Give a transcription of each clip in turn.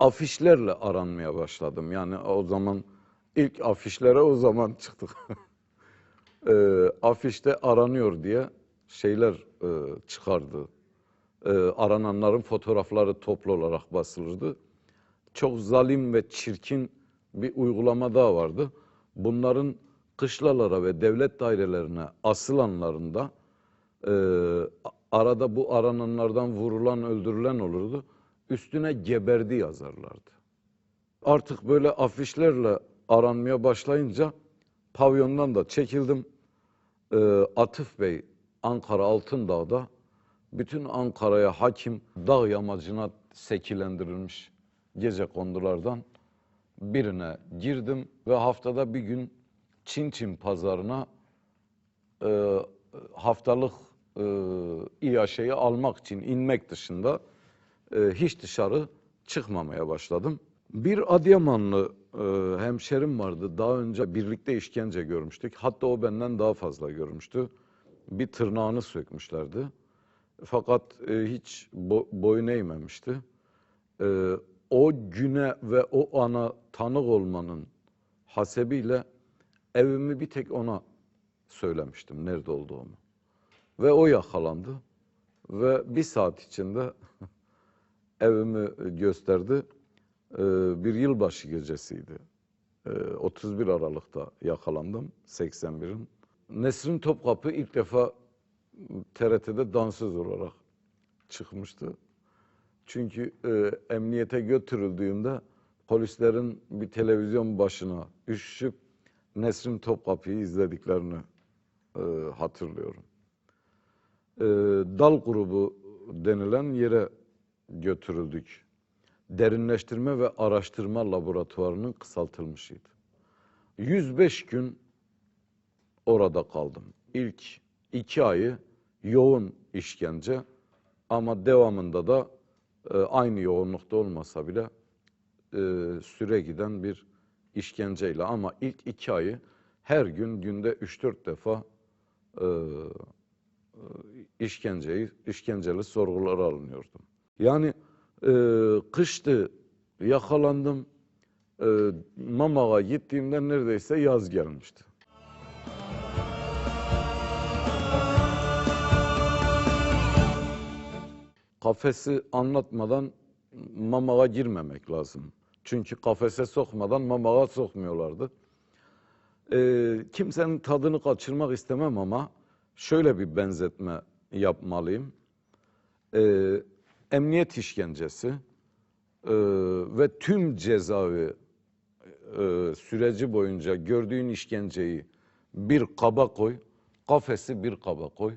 afişlerle aranmaya başladım. Yani o zaman ilk afişlere o zaman çıktık. e, afişte aranıyor diye şeyler e, çıkardı. E, arananların fotoğrafları toplu olarak basılırdı. Çok zalim ve çirkin bir uygulama daha vardı. Bunların kışlalara ve devlet dairelerine asılanlarında e, arada bu arananlardan vurulan, öldürülen olurdu. Üstüne geberdi yazarlardı. Artık böyle afişlerle aranmaya başlayınca pavyondan da çekildim. Ee, Atıf Bey Ankara Altındağ'da bütün Ankara'ya hakim dağ yamacına sekilendirilmiş gece kondulardan birine girdim ve haftada bir gün Çin Çin pazarına e, haftalık e, İAŞ'yi almak için inmek dışında e, hiç dışarı çıkmamaya başladım. Bir Adıyamanlı e, hemşerim vardı. Daha önce birlikte işkence görmüştük. Hatta o benden daha fazla görmüştü. Bir tırnağını sökmüşlerdi. Fakat e, hiç bo- boyun eğmemişti. E, o güne ve o ana tanık olmanın hasebiyle evimi bir tek ona söylemiştim nerede olduğumu. Ve o yakalandı. Ve bir saat içinde evimi gösterdi. Ee, bir yılbaşı gecesiydi. Ee, 31 Aralık'ta yakalandım 81'in. Nesrin Topkapı ilk defa TRT'de dansöz olarak çıkmıştı. Çünkü e, emniyete götürüldüğümde polislerin bir televizyon başına üşüşüp Nesrin Topkapı'yı izlediklerini e, hatırlıyorum. E, dal grubu denilen yere götürüldük. Derinleştirme ve araştırma laboratuvarının kısaltılmışıydı. 105 gün orada kaldım. İlk iki ayı yoğun işkence ama devamında da e, aynı yoğunlukta olmasa bile e, süre giden bir işkenceyle ama ilk iki ayı her gün günde 3-4 defa e, e, işkenceyi, işkenceli sorgulara alınıyordum. Yani e, kıştı yakalandım. E, Mamag'a gittiğimde neredeyse yaz gelmişti. Kafesi anlatmadan Mamag'a girmemek lazım. Çünkü kafese sokmadan Mamag'a sokmuyorlardı. Ee, kimsenin tadını kaçırmak istemem ama şöyle bir benzetme yapmalıyım. Ee, emniyet işkencesi e, ve tüm cezaevi e, süreci boyunca gördüğün işkenceyi bir kaba koy, kafesi bir kaba koy,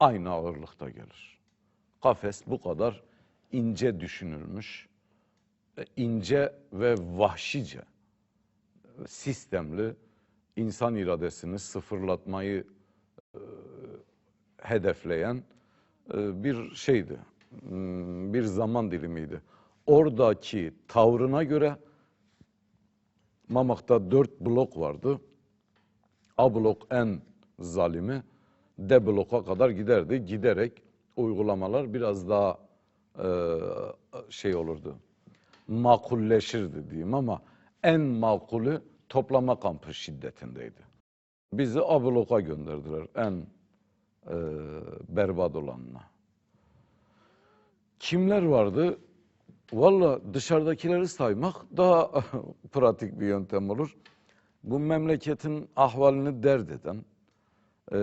aynı ağırlıkta gelir. Kafes bu kadar ince düşünülmüş, ince ve vahşice, sistemli insan iradesini sıfırlatmayı e, hedefleyen e, bir şeydi, bir zaman dilimiydi. Oradaki tavrına göre Mamak'ta dört blok vardı. A blok en zalimi, D bloka kadar giderdi. Giderek uygulamalar biraz daha e, şey olurdu. Makulleşirdi diyeyim ama en makulü toplama kampı şiddetindeydi. Bizi A bloka gönderdiler en e, berbat olanına. Kimler vardı? Valla dışarıdakileri saymak daha pratik bir yöntem olur. Bu memleketin ahvalini dert eden, e,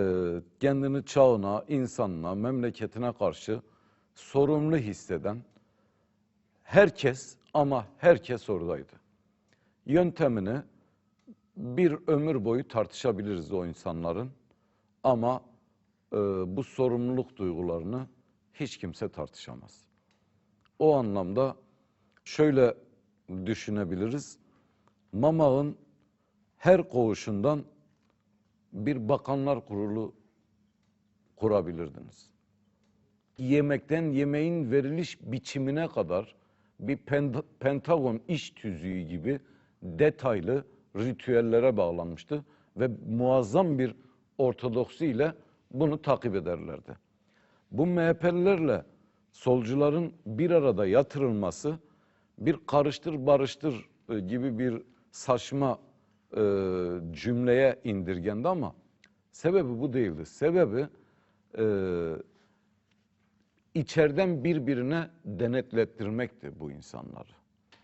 kendini çağına, insanına, memleketine karşı sorumlu hisseden herkes ama herkes oradaydı. Yöntemini bir ömür boyu tartışabiliriz o insanların ama e, bu sorumluluk duygularını hiç kimse tartışamaz. O anlamda şöyle düşünebiliriz. Mamağın her koğuşundan bir bakanlar kurulu kurabilirdiniz. Yemekten yemeğin veriliş biçimine kadar bir pen- Pentagon iş tüzüğü gibi detaylı ritüellere bağlanmıştı ve muazzam bir ortodoksi ile bunu takip ederlerdi. Bu MHP'lilerle solcuların bir arada yatırılması bir karıştır barıştır e, gibi bir saçma e, cümleye indirgendi ama sebebi bu değildi. Sebebi e, içeriden birbirine denetlettirmekti bu insanları.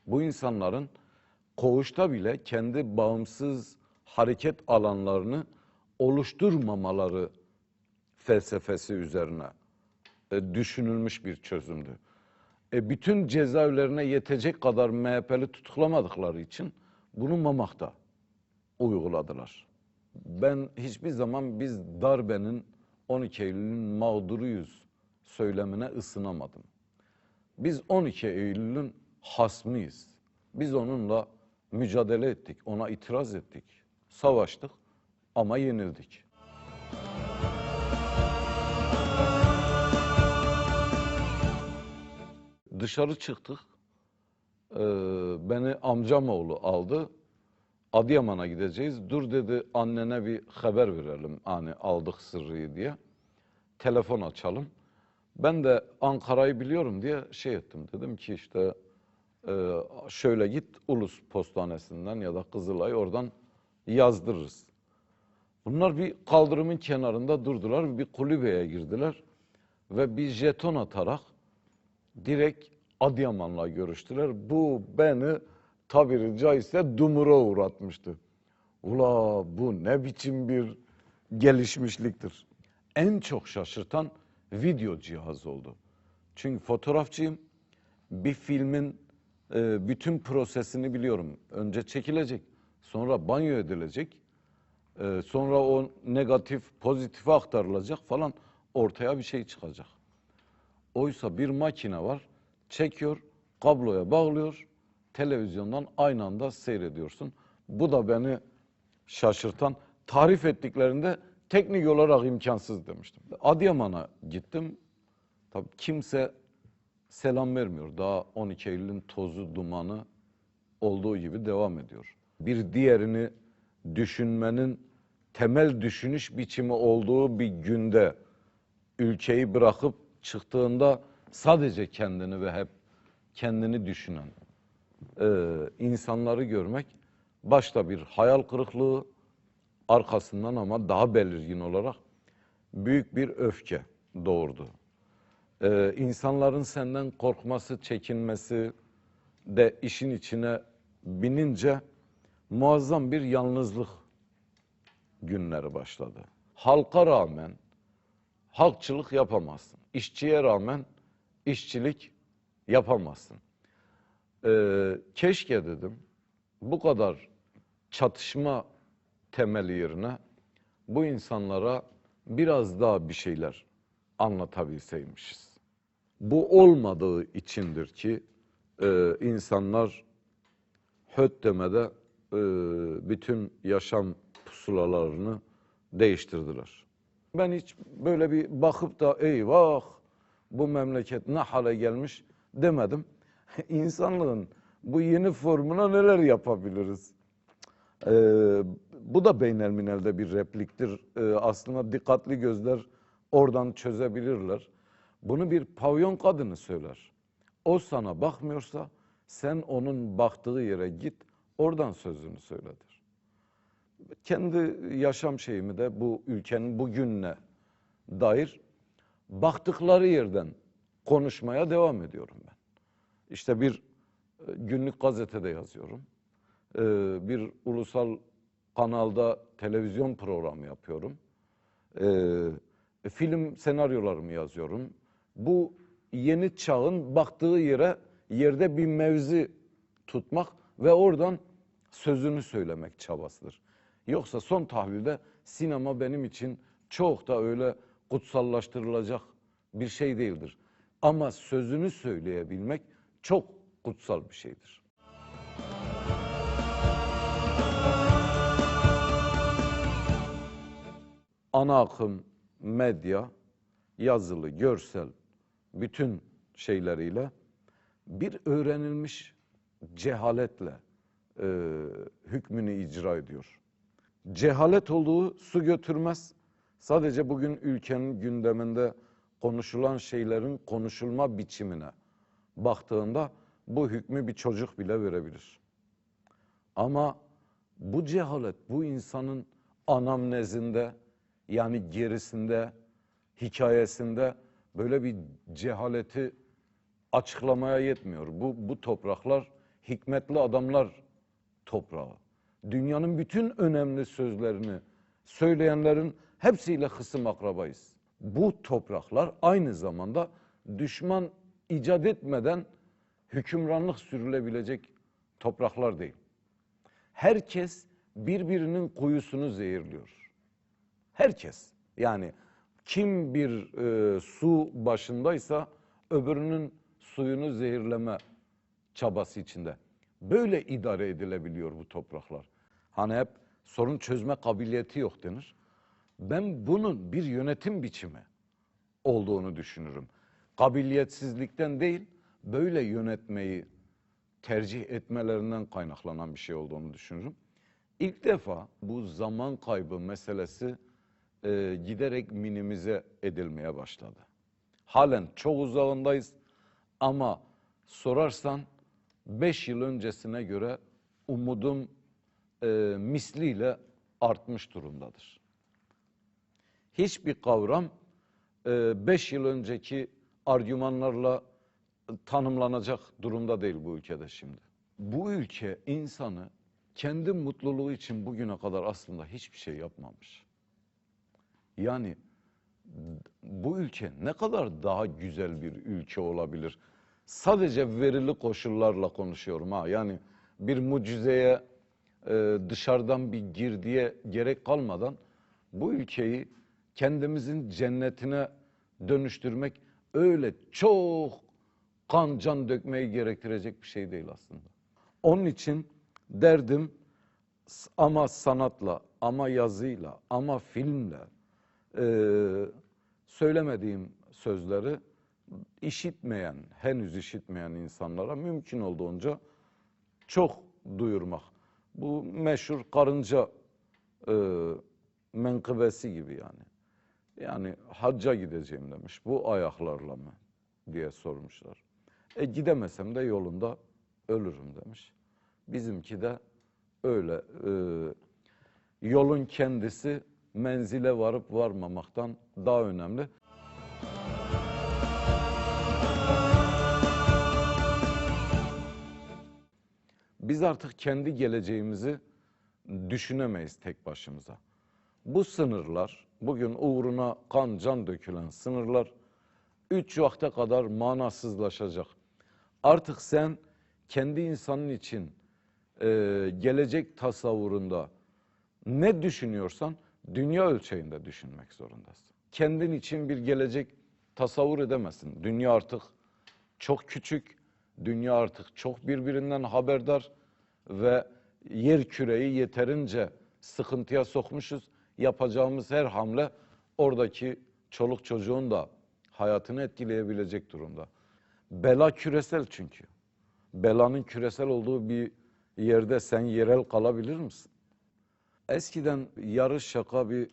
Bu insanların koğuşta bile kendi bağımsız hareket alanlarını oluşturmamaları felsefesi üzerine e, düşünülmüş bir çözümdü. E, bütün cezaevlerine yetecek kadar MHP'li tutuklamadıkları için bunu Mamak'ta uyguladılar. Ben hiçbir zaman biz darbenin 12 Eylül'ün mağduruyuz söylemine ısınamadım. Biz 12 Eylül'ün hasmıyız. Biz onunla mücadele ettik, ona itiraz ettik, savaştık ama yenildik. Dışarı çıktık. Ee, beni amcamoğlu aldı. Adıyaman'a gideceğiz. Dur dedi annene bir haber verelim hani aldık sırrıyı diye. Telefon açalım. Ben de Ankara'yı biliyorum diye şey ettim. Dedim ki işte e, şöyle git Ulus Postanesi'nden ya da Kızılay oradan yazdırırız. Bunlar bir kaldırımın kenarında durdular. Bir kulübeye girdiler. Ve bir jeton atarak direkt Adıyaman'la görüştüler. Bu beni tabiri caizse dumura uğratmıştı. Ula bu ne biçim bir gelişmişliktir. En çok şaşırtan video cihazı oldu. Çünkü fotoğrafçıyım. Bir filmin e, bütün prosesini biliyorum. Önce çekilecek, sonra banyo edilecek, e, sonra o negatif pozitife aktarılacak falan ortaya bir şey çıkacak. Oysa bir makine var, çekiyor, kabloya bağlıyor, televizyondan aynı anda seyrediyorsun. Bu da beni şaşırtan, tarif ettiklerinde teknik olarak imkansız demiştim. Adıyaman'a gittim. Tabii kimse selam vermiyor. Daha 12 Eylül'ün tozu, dumanı olduğu gibi devam ediyor. Bir diğerini düşünmenin temel düşünüş biçimi olduğu bir günde ülkeyi bırakıp çıktığında sadece kendini ve hep kendini düşünen e, insanları görmek başta bir hayal kırıklığı arkasından ama daha belirgin olarak büyük bir öfke doğurdu. E, insanların senden korkması, çekinmesi de işin içine binince muazzam bir yalnızlık günleri başladı. Halka rağmen halkçılık yapamazsın. İşçiye rağmen işçilik yapamazsın. Ee, keşke dedim bu kadar çatışma temeli yerine bu insanlara biraz daha bir şeyler anlatabilseymişiz. Bu olmadığı içindir ki e, insanlar höt demede e, bütün yaşam pusulalarını değiştirdiler. Ben hiç böyle bir bakıp da eyvah bu memleket ne hale gelmiş demedim. İnsanlığın bu yeni formuna neler yapabiliriz? Ee, bu da beynelminelde bir repliktir. Ee, aslında dikkatli gözler oradan çözebilirler. Bunu bir pavyon kadını söyler. O sana bakmıyorsa sen onun baktığı yere git, oradan sözünü söyledir. Kendi yaşam şeyimi de bu ülkenin bugününe dair baktıkları yerden konuşmaya devam ediyorum ben. İşte bir e, günlük gazetede yazıyorum. Ee, Bir ulusal kanalda televizyon programı yapıyorum. Ee, Film senaryolarımı yazıyorum. Bu yeni çağın baktığı yere yerde bir mevzi tutmak ve oradan sözünü söylemek çabasıdır. Yoksa son tahlilde sinema benim için çok da öyle kutsallaştırılacak bir şey değildir. Ama sözünü söyleyebilmek çok kutsal bir şeydir. Ana akım medya, yazılı, görsel, bütün şeyleriyle bir öğrenilmiş cehaletle e, hükmünü icra ediyor. Cehalet olduğu su götürmez. Sadece bugün ülkenin gündeminde konuşulan şeylerin konuşulma biçimine baktığında bu hükmü bir çocuk bile verebilir. Ama bu cehalet bu insanın anamnezinde yani gerisinde, hikayesinde böyle bir cehaleti açıklamaya yetmiyor. Bu, bu topraklar hikmetli adamlar toprağı. Dünyanın bütün önemli sözlerini söyleyenlerin hepsiyle hısım akrabayız. Bu topraklar aynı zamanda düşman icat etmeden hükümranlık sürülebilecek topraklar değil. Herkes birbirinin kuyusunu zehirliyor. Herkes. Yani kim bir e, su başındaysa öbürünün suyunu zehirleme çabası içinde. Böyle idare edilebiliyor bu topraklar. Hani hep sorun çözme kabiliyeti yok denir. Ben bunun bir yönetim biçimi olduğunu düşünürüm. Kabiliyetsizlikten değil, böyle yönetmeyi tercih etmelerinden kaynaklanan bir şey olduğunu düşünürüm. İlk defa bu zaman kaybı meselesi e, giderek minimize edilmeye başladı. Halen çok uzağındayız ama sorarsan 5 yıl öncesine göre umudum e, misliyle artmış durumdadır. Hiçbir kavram 5 yıl önceki argümanlarla tanımlanacak durumda değil bu ülkede şimdi. Bu ülke insanı kendi mutluluğu için bugüne kadar aslında hiçbir şey yapmamış. Yani bu ülke ne kadar daha güzel bir ülke olabilir? Sadece verili koşullarla konuşuyorum ha. Yani bir mucizeye e, dışarıdan bir girdiye gerek kalmadan bu ülkeyi kendimizin cennetine dönüştürmek öyle çok kan can dökmeyi gerektirecek bir şey değil aslında. Onun için derdim ama sanatla, ama yazıyla, ama filmle e, söylemediğim sözleri işitmeyen, henüz işitmeyen insanlara mümkün olduğunca çok duyurmak. Bu meşhur karınca e, menkıbesi gibi yani. Yani hacca gideceğim demiş. Bu ayaklarla mı diye sormuşlar. E gidemesem de yolunda ölürüm demiş. Bizimki de öyle. e, yolun kendisi menzile varıp varmamaktan daha önemli. Biz artık kendi geleceğimizi düşünemeyiz tek başımıza. Bu sınırlar, bugün uğruna kan can dökülen sınırlar üç vakte kadar manasızlaşacak. Artık sen kendi insanın için e, gelecek tasavvurunda ne düşünüyorsan dünya ölçeğinde düşünmek zorundasın. Kendin için bir gelecek tasavvur edemezsin. Dünya artık çok küçük, dünya artık çok birbirinden haberdar ve yer küreyi yeterince sıkıntıya sokmuşuz. Yapacağımız her hamle oradaki çoluk çocuğun da hayatını etkileyebilecek durumda. Bela küresel çünkü. Belanın küresel olduğu bir yerde sen yerel kalabilir misin? Eskiden yarı şaka bir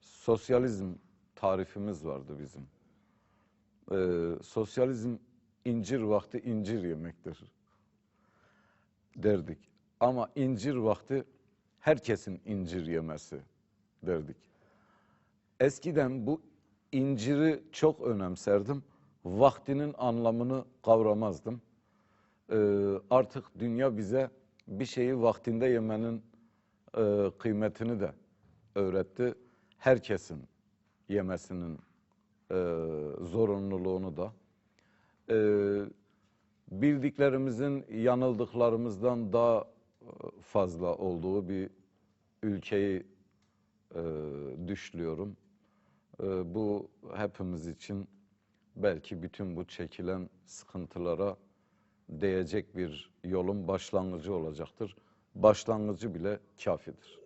sosyalizm tarifimiz vardı bizim. Ee, sosyalizm incir vakti incir yemektir derdik. Ama incir vakti herkesin incir yemesi derdik. Eskiden bu inciri çok önemserdim. Vaktinin anlamını kavramazdım. Ee, artık dünya bize bir şeyi vaktinde yemenin e, kıymetini de öğretti. Herkesin yemesinin e, zorunluluğunu da. E, bildiklerimizin yanıldıklarımızdan daha e, fazla olduğu bir ülkeyi e, düşlüyorum. E, bu hepimiz için belki bütün bu çekilen sıkıntılara değecek bir yolun başlangıcı olacaktır. Başlangıcı bile kafidir.